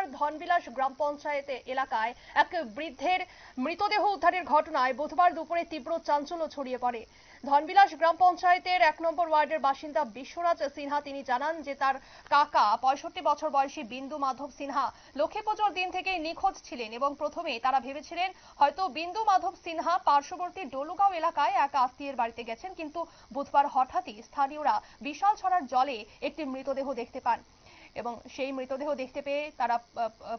বুধবার ধনবিলাস গ্রাম পঞ্চায়েতে এলাকায় এক বৃদ্ধের মৃতদেহ উদ্ধারের ঘটনায় বুধবার দুপুরে তীব্র চাঞ্চল্য ছড়িয়ে পড়ে। ধনবিলাস গ্রাম পঞ্চায়েতের এক নম্বর ওয়ার্ডের বাসিন্দা বিশ্বরাজ সিনহা তিনি জানান যে তার কাকা পঁয়ষট্টি বছর বয়সী বিন্দু মাধব সিনহা লক্ষ্মী পুজোর দিন থেকেই নিখোঁজ ছিলেন এবং প্রথমে তারা ভেবেছিলেন হয়তো বিন্দু মাধব সিনহা পার্শ্ববর্তী ডলুগাঁও এলাকায় এক আত্মীয়ের বাড়িতে গেছেন, কিন্তু বুধবার হঠাৎই স্থানীয়রা বিশাল ছড়ার জলে একটি মৃতদেহ দেখতে পান। এবং সেই মৃতদেহ দেখতে পেয়ে তারা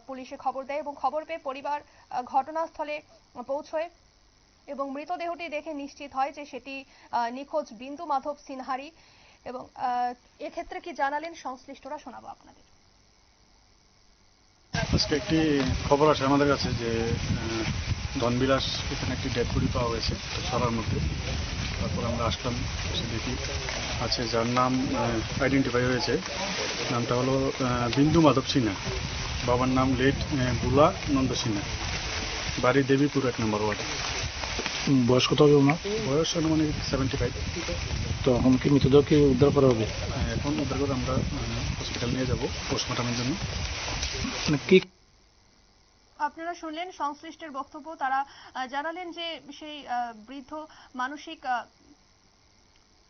পুলিশে খবর দেয় এবং খবর পেয়ে পরিবার ঘটনাস্থলে পৌঁছয় এবং মৃতদেহটি দেখে নিশ্চিত হয় যে সেটি নিখোঁজ বিন্দু মাধব সিনহারি এবং এক্ষেত্রে কি জানালেন সংশ্লিষ্টরা শোনাবো আপনাদের। আজকে একটি খবর আসে আমাদের কাছে যে ধনবিলাস এখানে একটি ডেড বডি পাওয়া গেছে সরার মধ্যে। তারপর আমরা আসলাম এসে দেখি আছে যার নাম আইডেন্টিফাই হয়েছে। নামটা হলো বিন্দু মাধব সিনহা। বাবার নাম লেট বুলা নন্দ সিনহা। বাড়ি দেবীপুর এক নম্বর ওয়ার্ড। বয়স কত হবে ওনার? বয়স অনুমানিক সেভেন্টি ফাইভ তো এখন কি মৃতদেহ কি উদ্ধার করা হবে? এখন উদ্ধার করে আমরা হসপিটাল নিয়ে যাব পোস্টমর্টমের জন্য। মানে কি আপনারা শুনলেন সংশ্লিষ্টের বক্তব্য। তারা জানালেন যে সেই বৃদ্ধ মানসিক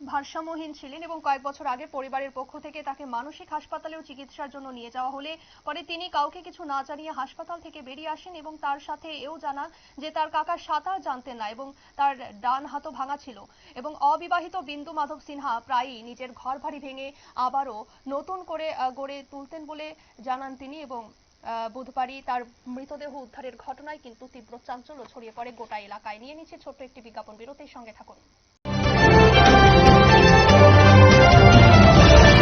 ভারসাম্যহীন ছিলেন এবং কয়েক বছর আগে পরিবারের পক্ষ থেকে তাকে মানসিক হাসপাতালেও চিকিৎসার জন্য নিয়ে যাওয়া হলে পরে তিনি কাউকে কিছু না জানিয়ে হাসপাতাল থেকে বেরিয়ে আসেন এবং তার সাথে এও জানান যে তার কাকা সাঁতার জানতেন না এবং তার ডান হাতও ভাঙা ছিল এবং অবিবাহিত বিন্দু মাধব সিনহা প্রায়ই নিজের ঘর বাড়ি ভেঙে আবারও নতুন করে গড়ে তুলতেন বলে জানান তিনি এবং বুধবারই তার মৃতদেহ উদ্ধারের ঘটনায় কিন্তু তীব্র চাঞ্চল্য ছড়িয়ে পড়ে গোটা এলাকায়। নিয়ে নিচ্ছে ছোট্ট একটি বিজ্ঞাপন, বিরতির সঙ্গে থাকুন।